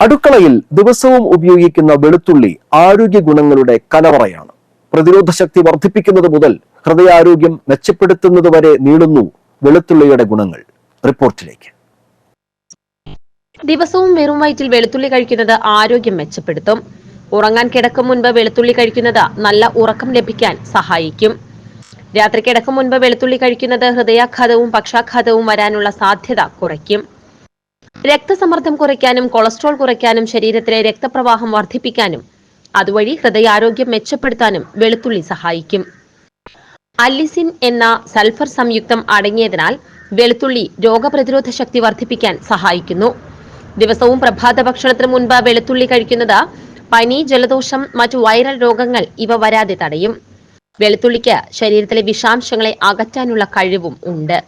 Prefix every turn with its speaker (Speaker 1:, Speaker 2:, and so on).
Speaker 1: അടുക്കളയിൽ ദിവസവും ഉപയോഗിക്കുന്ന വെളുത്തുള്ളി ആരോഗ്യ ഗുണങ്ങളുടെ കലവറയാണ്. പ്രതിരോധ ശക്തി വർദ്ധിപ്പിക്കുന്നത് മുതൽ ഹൃദയാരോഗ്യം മെച്ചപ്പെടുത്തുന്നത് വരെ നീളുന്നു വെളുത്തുള്ളിയുടെ ഗുണങ്ങൾ. റിപ്പോർട്ടിലേക്ക്.
Speaker 2: ദിവസവും വെറും വയറ്റിൽ വെളുത്തുള്ളി കഴിക്കുന്നത് ആരോഗ്യം മെച്ചപ്പെടുത്തും. ഉറങ്ങാൻ കിടക്കും മുൻപ് വെളുത്തുള്ളി കഴിക്കുന്നത് നല്ല ഉറക്കം ലഭിക്കാൻ സഹായിക്കും. രാത്രി കിടക്കും മുൻപ് വെളുത്തുള്ളി കഴിക്കുന്നത് ഹൃദയാഘാതവും പക്ഷാഘാതവും വരാനുള്ള സാധ്യത കുറയ്ക്കും. രക്തസമ്മർദ്ദം കുറയ്ക്കാനും കൊളസ്ട്രോൾ കുറയ്ക്കാനും ശരീരത്തിലെ രക്തപ്രവാഹം വർദ്ധിപ്പിക്കാനും അതുവഴി ഹൃദയാരോഗ്യം മെച്ചപ്പെടുത്താനും വെളുത്തുള്ളി സഹായിക്കും. അല്ലിസിൻ എന്ന സൾഫർ സംയുക്തം അടങ്ങിയതിനാൽ വെളുത്തുള്ളി രോഗപ്രതിരോധ ശക്തി വർദ്ധിപ്പിക്കാൻ സഹായിക്കുന്നു. ദിവസവും പ്രഭാത ഭക്ഷണത്തിന് മുൻപ് വെളുത്തുള്ളി കഴിക്കുന്നത് പനി ജലദോഷം മറ്റു വൈറൽ രോഗങ്ങൾ ഇവ വരാതെ തടയും. വെളുത്തുള്ളിക്ക് ശരീരത്തിലെ വിഷാംശങ്ങളെ അകറ്റാനുള്ള കഴിവും ഉണ്ട്.